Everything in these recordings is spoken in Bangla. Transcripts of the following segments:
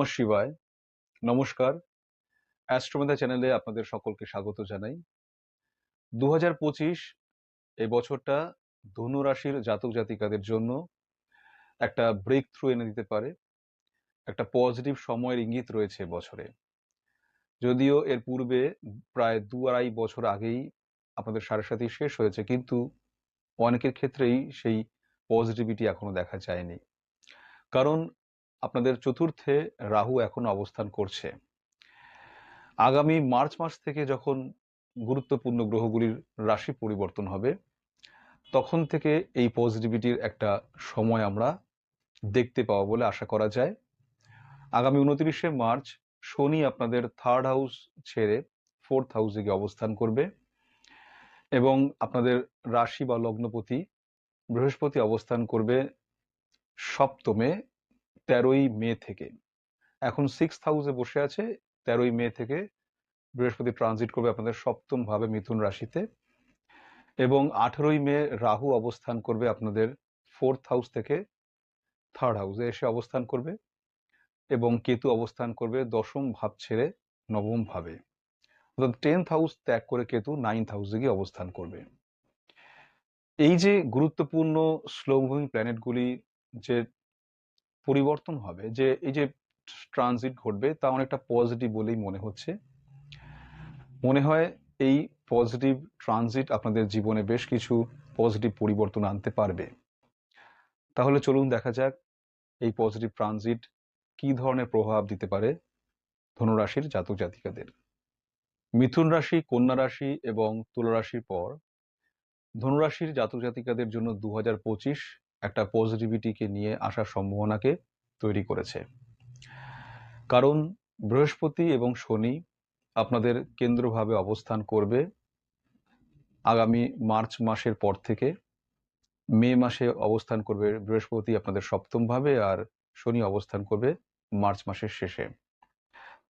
নমঃ শিবায়, নমস্কার। অ্যাস্ট্রোমেধা চ্যানেলে আপনাদের সকলকে স্বাগত জানাই। দু হাজার পঁচিশ এই বছরটা ধনু রাশির জাতক জাতিকাদের জন্য একটা ব্রেক থ্রু এনে দিতে পারে। একটা পজিটিভ সময়ের ইঙ্গিত রয়েছে বছরে। যদিও এর পূর্বে প্রায় দু আড়াই বছর আগেই আপনাদের সাড়ে সাথী শেষ হয়েছে, কিন্তু অনেকের ক্ষেত্রেই সেই পজিটিভিটি এখনও দেখা যায়নি। কারণ আপনাদের চতুর্থে রাহু এখন অবস্থান করছে। আগামী মার্চ মাস থেকে যখন গুরুত্বপূর্ণ গ্রহগুলির রাশি পরিবর্তন হবে, তখন থেকে এই পজিটিভিটির একটা সময় আমরা দেখতে পাবো বলে আশা করা যায়। আগামী উনত্রিশে মার্চ শনি আপনাদের থার্ড হাউস ছেড়ে ফোর্থ হাউসে গিয়ে অবস্থান করবে এবং আপনাদের রাশি বা লগ্নপতি বৃহস্পতি অবস্থান করবে সপ্তমে তেরোই মে থেকে। এখন সিক্স হাউসে বসে আছে, তেরোই মে থেকে বৃহস্পতি ট্রানজিট করবে আপনাদের সপ্তম ভাবে মিথুন রাশিতে এবং আঠেরোই মে রাহু অবস্থান করবে আপনাদের ফোর্থ হাউস থেকে থার্ড হাউসে এসে অবস্থান করবে এবং কেতু অবস্থান করবে দশম ভাব ছেড়ে নবম ভাবে। অর্থাৎ টেন্থ হাউস ত্যাগ করে কেতু নাইন্থ হাউসে গিয়ে অবস্থান করবে। এই যে গুরুত্বপূর্ণ স্লো মুভিং প্ল্যানেটগুলি যে পরিবর্তন হবে, যে এই যে ট্রানজিট ঘটবে তা অনেকটা পজিটিভ বলেই মনে হচ্ছে। মনে হয় এই পজিটিভ ট্রানজিট আপনাদের জীবনে বেশ কিছু পজিটিভ পরিবর্তন আনতে পারবে। তাহলে চলুন দেখা যাক এই পজিটিভ ট্রানজিট কি ধরনের প্রভাব দিতে পারে ধনুরাশির জাতক জাতিকাদের। মিথুন রাশি, কন্যা রাশি এবং তুলা রাশির পর ধনুরাশির জাতক জাতিকাদের জন্য দু হাজার পঁচিশ একটা পজিটিভিটিকে নিয়ে আসার সম্ভাবনাকে তৈরি করেছে। কারণ বৃহস্পতি এবং শনি আপনাদের কেন্দ্রভাবে অবস্থান করবে আগামী মার্চ মাসের পর থেকে। মে মাসে অবস্থান করবে বৃহস্পতি আপনাদের সপ্তম ভাবে আর শনি অবস্থান করবে মার্চ মাসের শেষে।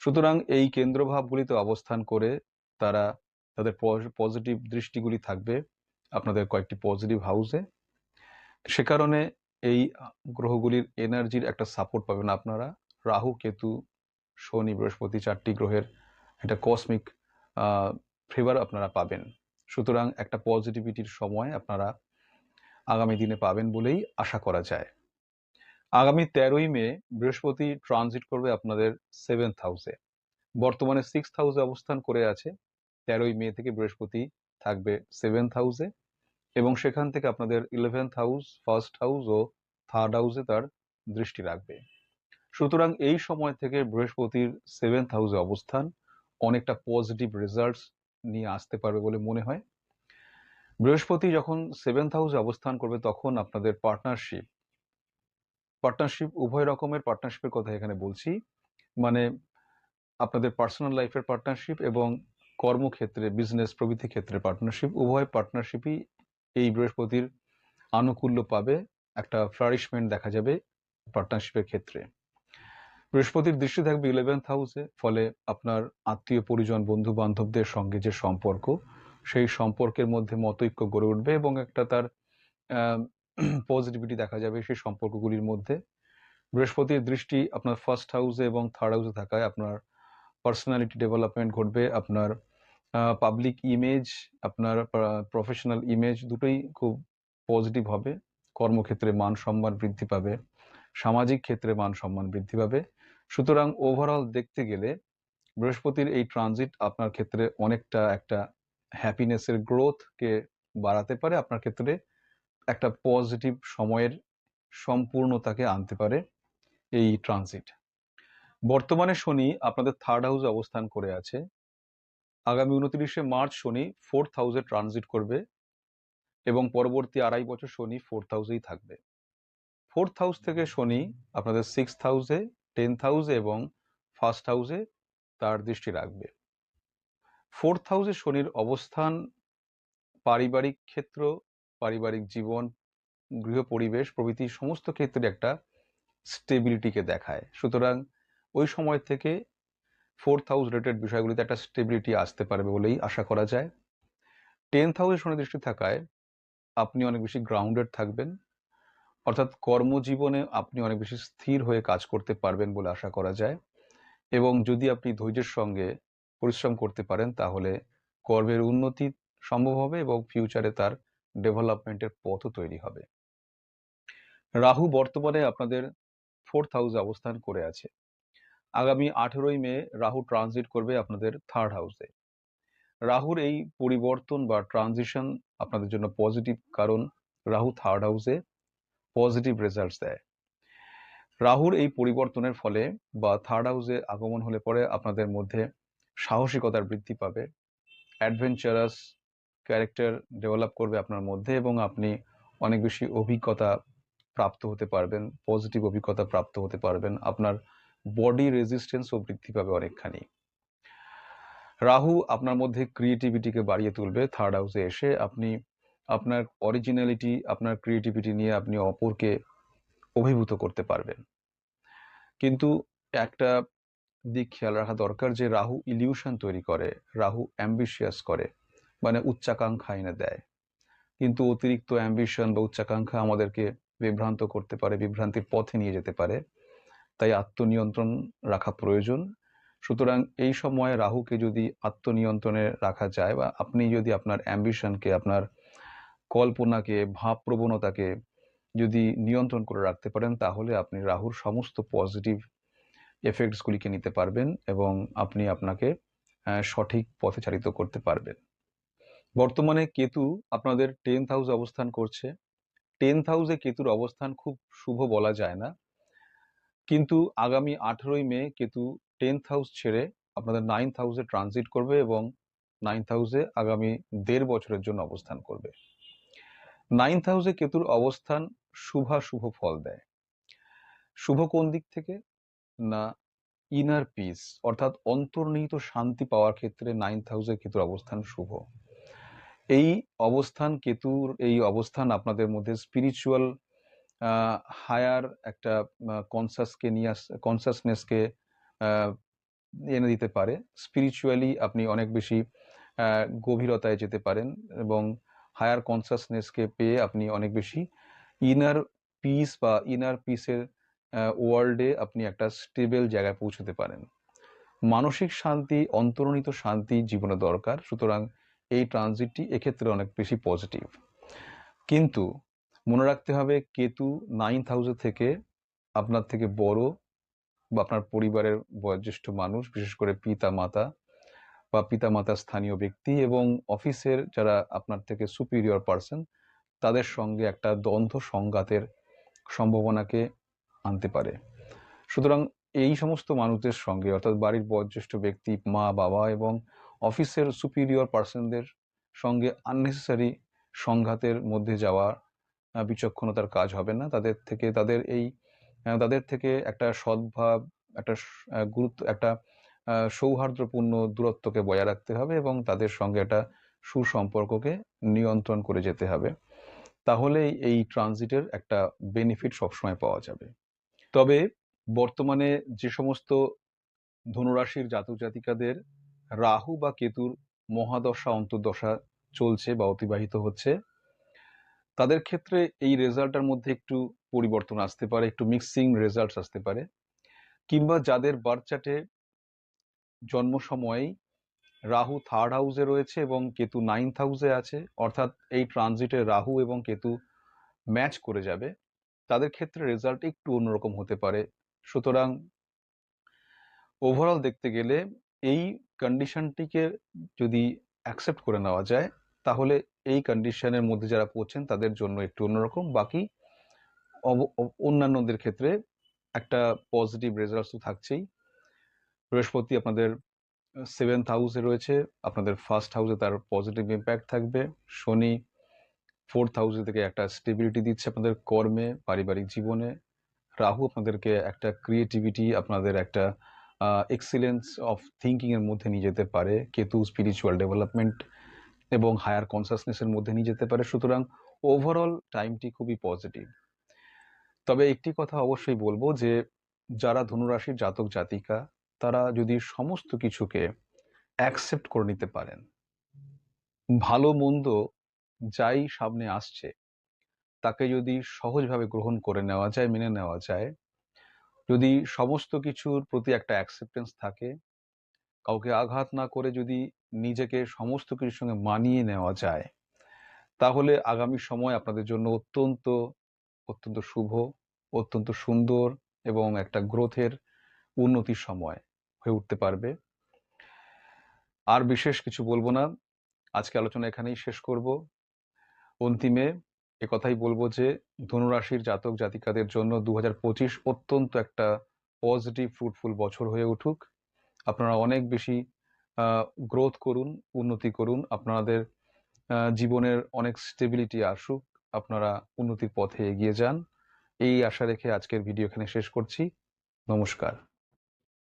সুতরাং এই কেন্দ্রভাবগুলিতে অবস্থান করে তারা তাদের পজিটিভ দৃষ্টিগুলি থাকবে। আপনাদের কয়েকটি পজিটিভ হাউসে সে কারণে এই গ্রহগুলির এনার্জির একটা সাপোর্ট পাবেন আপনারা। রাহু, কেতু, শনি, বৃহস্পতি চারটি গ্রহের একটা কসমিক ফেভার আপনারা পাবেন। সুতরাং একটা পজিটিভিটির সময় আপনারা আগামী দিনে পাবেন বলেই আশা করা যায়। আগামী তেরোই মে বৃহস্পতি ট্রানজিট করবে আপনাদের সেভেন্থ হাউসে বর্তমানে সিক্স হাউসে অবস্থান করে আছে। তেরোই মে থেকে বৃহস্পতি থাকবে সেভেন্থ হাউসে এবং সেখান থেকে আপনাদের ইলেভেন্থ হাউস ফার্স্ট হাউস ও থার্ড হাউসে তার দৃষ্টি রাখবে। সুতরাং এই সময় থেকে বৃহস্পতির সেভেন্থ হাউসে অবস্থান অনেকটা পজিটিভ রেজাল্টস নিয়ে আসতে পারবে বলে মনে হয়। বৃহস্পতি যখন সেভেন্থ হাউসে অবস্থান করবে তখন আপনাদের পার্টনারশিপ পার্টনারশিপ উভয় রকমের পার্টনারশিপের কথা এখানে বলছি। মানে আপনাদের পার্সোনাল লাইফের পার্টনারশিপ এবং কর্মক্ষেত্রে বিজনেস প্রভৃতি ক্ষেত্রে পার্টনারশিপ উভয় পার্টনারশিপই এই বৃহস্পতির আনুকূল্য পাবে একটা ফ্লারিশমেন্ট দেখা যাবে পার্টনারশিপের ক্ষেত্রে। বৃহস্পতির দৃষ্টি থাকবে ইলেভেন্থ হাউসে ফলে আপনার আত্মীয়, পরিজন বন্ধু বান্ধবদের সঙ্গে যে সম্পর্ক, সেই সম্পর্কের মধ্যে মতৈক্য গড়ে উঠবে এবং একটা তার পজিটিভিটি দেখা যাবে সেই সম্পর্কগুলির মধ্যে। বৃহস্পতির দৃষ্টি আপনার ফার্স্ট হাউসে এবং থার্ড হাউসে থাকায় আপনার পার্সোনালিটি ডেভেলপমেন্ট ঘটবে, আপনার পাবলিক ইমেজ আপনার প্রফেশনাল ইমেজ দুটোই খুব পজিটিভ হবে। কর্মক্ষেত্রে মান সম্মান বৃদ্ধি পাবে। সামাজিক ক্ষেত্রে মান সম্মান বৃদ্ধি পাবে। সুতরাং ওভারঅল দেখতে গেলে বৃহস্পতির এই ট্রানজিট আপনার ক্ষেত্রে অনেকটা একটা হ্যাপিনেসের গ্রোথকে বাড়াতে পারে। আপনার ক্ষেত্রে একটা পজিটিভ সময়ের সম্পূর্ণতাকে আনতে পারে এই ট্রানজিট বর্তমানে শনি আপনাদের থার্ড হাউসে অবস্থান করে আছে। আগামী উনত্রিশে মার্চ শনি ফোর্থ হাউসে ট্রানজিট করবে এবং পরবর্তী আড়াই বছর শনি ফোর্থ হাউসেই থাকবে। ফোর্থ হাউস থেকে শনি আপনাদের সিক্স হাউসে টেন্থ হাউসে এবং ফার্স্ট হাউসে তার দৃষ্টি রাখবে। ফোর্থ হাউসে শনির অবস্থান পারিবারিক ক্ষেত্র, পারিবারিক জীবন, গৃহ পরিবেশ প্রভৃতি সমস্ত ক্ষেত্রে একটা স্টেবিলিটিকে দেখায়। সুতরাং ওই সময় থেকে ফোর্থ হাউস রিলেটেড বিষয়গুলিতে একটা স্টেবিলিটি আসতে পারবে বলেই আশা করা যায়। টেন্থ হাউসে শনি থাকায় আপনি অনেক বেশি গ্রাউন্ডেড থাকবেন। অর্থাৎ কর্মজীবনে আপনি অনেক বেশি স্থির হয়ে কাজ করতে পারবেন বলে আশা করা যায়। এবং যদি আপনি ধৈর্যের সঙ্গে পরিশ্রম করতে পারেন, তাহলে কর্মের উন্নতি সম্ভব হবে এবং ফিউচারে তার ডেভেলপমেন্টের পথও তৈরি হবে। রাহু বর্তমানে আপনাদের ফোর্থ হাউসে অবস্থান করে আছে। আগামী আঠেরোই মে রাহু ট্রানজিট করবে আপনাদের থার্ড হাউসে রাহুর এই পরিবর্তন বা ট্রানজিশন আপনাদের জন্য পজিটিভ কারণ রাহু থার্ড হাউসে পজিটিভ রেজাল্টস দেয়। রাহুর এই পরিবর্তনের ফলে বা থার্ড হাউসে আগমন হলে পরে আপনাদের মধ্যে সাহসিকতার বৃদ্ধি পাবে। অ্যাডভেঞ্চারাস ক্যারেক্টার ডেভেলপ করবে আপনার মধ্যে এবং আপনি অনেক বেশি অভিজ্ঞতা প্রাপ্ত হতে পারবেন পজিটিভ অভিজ্ঞতা প্রাপ্ত হতে পারবেন। আপনার বডি রেজিস্ট্যান্সও বৃদ্ধি পাবে অনেকখানি। রাহু আপনার মধ্যে ক্রিয়েটিভিটিকে বাড়িয়ে তুলবে। থার্ড হাউসে এসে আপনি আপনার অরিজিনালিটি আপনার ক্রিয়েটিভিটি নিয়ে আপনি অপরকে অভিভূত করতে পারবেন। কিন্তু একটা দিক খেয়াল রাখা দরকার যে রাহু ইলিউশন তৈরি করে, রাহু অ্যাম্বিশিয়াস করে মানে উচ্চাকাঙ্ক্ষা এনে দেয়। কিন্তু অতিরিক্ত অ্যাম্বিশন বা উচ্চাকাঙ্ক্ষা আমাদেরকে বিভ্রান্ত করতে পারে, বিভ্রান্তির পথে নিয়ে যেতে পারে। তাই আত্মনিয়ন্ত্রণ রাখা প্রয়োজন। সুতরাং এই সময়ে রাহুকে যদি আত্মনিয়ন্ত্রণে রাখা যায় বা আপনি যদি আপনার অ্যাম্বিশনকে আপনার কল্পনাকে, ভাবপ্রবণতাকে যদি নিয়ন্ত্রণ করে রাখতে পারেন, তাহলে আপনি রাহুর সমস্ত পজিটিভ এফেক্টসগুলিকে নিতে পারবেন এবং আপনি আপনাকে সঠিক পথে চালিত করতে পারবেন। বর্তমানে কেতু আপনাদের টেন্থ হাউস অবস্থান করছে। টেন্থ হাউসে কেতুর অবস্থান খুব শুভ বলা যায় না। কিন্তু আগামী আঠেরোই মে কেতু টেন্থ হাউস ছেড়ে আপনাদের নাইন্থ হাউসে ট্রানজিট করবে এবং নাইন্থ হাউসে আগামী দেড় বছরের জন্য অবস্থান করবে। নাইন্থ হাউসে কেতুর অবস্থান শুভা শুভ ফল দেয়। শুভ কোন দিক থেকে? না ইনার পিস অর্থাৎ অন্তর্নিহিত শান্তি পাওয়ার ক্ষেত্রে নাইন্থ হাউসে কেতুর অবস্থান শুভ। এই অবস্থান কেতুর, এই অবস্থান আপনাদের মধ্যে স্পিরিচুয়াল হায়ার একটা কনসাসকে নিয়ে আস কনসাসনেসকে এনে দিতে পারে। স্পিরিচুয়ালি আপনি অনেক বেশি গভীরতায় যেতে পারেন এবং হায়ার কনসাসনেসকে পেয়ে আপনি অনেক বেশি ইনার পিস বা ইনার পিসের ওয়ার্ল্ডে আপনি একটা স্টেবল জায়গায় পৌঁছতে পারেন। মানসিক শান্তি, অন্তর্নিহিত শান্তি জীবনে দরকার। সুতরাং এই ট্রানজিটটি এক্ষেত্রে অনেক বেশি পজিটিভ কিন্তু মনে রাখতে হবে কেতু নাইন্থ হাউসে থেকে আপনার থেকে বড় বা আপনার পরিবারের বয়োজ্যেষ্ঠ মানুষ, বিশেষ করে পিতা মাতা বা পিতা মাতা স্থানীয় ব্যক্তি এবং অফিসের যারা আপনার থেকে সুপিরিয়র পার্সন তাদের সঙ্গে একটা দ্বন্দ্ব সংঘাতের সম্ভাবনাকে আনতে পারে। সুতরাং এই সমস্ত মানুষদের সঙ্গে, অর্থাৎ বাড়ির বয়োজ্যেষ্ঠ ব্যক্তি, মা, বাবা এবং অফিসের সুপিরিয়র পার্সনদের সঙ্গে আননেসেসারি সংঘাতের মধ্যে যাওয়া বিচক্ষণতার কাজ হবে না। তাদের থেকে, তাদের এই তাদের থেকে একটা সদ্ভাব, একটা গুরুত্ব, একটা সৌহার্দ্যপূর্ণ দূরত্বকে বজায় রাখতে হবে এবং তাদের সঙ্গে একটা সুসম্পর্ককে নিয়ন্ত্রণ করে যেতে হবে। তাহলেই এই ট্রানজিটের একটা বেনিফিট সবসময় পাওয়া যাবে। তবে বর্তমানে যে সমস্ত ধনুরাশির জাতক জাতিকাদের রাহু বা কেতুর মহাদশা অন্তর্দশা চলছে বা অতিবাহিত হচ্ছে তাদের ক্ষেত্রে এই রেজাল্টের মধ্যে একটু পরিবর্তন আসতে পারে, একটু মিক্সিং রেজাল্টস আসতে পারে। কিংবা যাদের বার্থ চার্টে জন্ম সময়েই রাহু থার্ড হাউসে রয়েছে এবং কেতু নাইন্থ হাউসে আছে, অর্থাৎ এই ট্রানজিটে রাহু এবং কেতু ম্যাচ করে যাবে, তাদের ক্ষেত্রে রেজাল্ট একটু অন্যরকম হতে পারে। সুতরাং ওভারঅল দেখতে গেলে এই কন্ডিশনটিকে যদি অ্যাকসেপ্ট করে নেওয়া যায়, তাহলে এই কন্ডিশনের মধ্যে যারা পড়ছেন, তাদের জন্য একটু অন্যরকম। বাকি অন্যান্যদের ক্ষেত্রে একটা পজিটিভ রেজাল্টস তো থাকছেই। বৃহস্পতি আপনাদের সেভেন্থ হাউসে রয়েছে। আপনাদের ফার্স্ট হাউসে তার পজিটিভ ইম্প্যাক্ট থাকবে। শনি ফোর্থ হাউসে থেকে একটা স্টেবিলিটি দিচ্ছে আপনাদের কর্মে, পারিবারিক জীবনে। রাহু আপনাদেরকে একটা ক্রিয়েটিভিটি আপনাদের একটা এক্সিলেন্স অফ থিঙ্কিং এর মধ্যে নিয়ে যেতে পারে। কেতু স্পিরিচুয়াল ডেভেলপমেন্ট এবং হায়ার কনসাসনেসের মধ্যে নিয়ে যেতে পারে। সুতরাং ওভারঅল টাইমটি খুবই পজিটিভ তবে একটি কথা অবশ্যই বলব যে, যারা ধনুরাশির জাতক জাতিকা, তারা যদি সমস্ত কিছুকে অ্যাকসেপ্ট করে নিতে পারেন, ভালো মন্দ যাই সামনে আসছে, তাকে যদি সহজভাবে গ্রহণ করে নেওয়া যায়, মেনে নেওয়া যায়, যদি সমস্ত কিছুর প্রতি একটা অ্যাকসেপ্টেন্স থাকে কাউকে আঘাত না করে যদি নিজেকে সমস্ত কিছুর সঙ্গে মানিয়ে নেওয়া যায়, তাহলে আগামী সময় আপনাদের জন্য অত্যন্ত অত্যন্ত শুভ, অত্যন্ত সুন্দর এবং একটা গ্রোথের উন্নতির সময় হয়ে উঠতে পারবে। আর বিশেষ কিছু বলব না। আজকে আলোচনা এখানেই শেষ করব। অন্তিমে এ কথাই বলব যে, ধনুরাশির জাতক জাতিকাদের জন্য দু হাজার পঁচিশ অত্যন্ত একটা পজিটিভ ফ্রুটফুল বছর হয়ে উঠুক। আপনারা অনেক বেশি গ্রোথ করুন, উন্নতি করুন। আপনাদের জীবনের অনেক স্টেবিলিটি আসুক। আপনারা উন্নতির পথে এগিয়ে যান। এই আশা রেখে আজকের ভিডিও এখানে শেষ করছি। নমস্কার।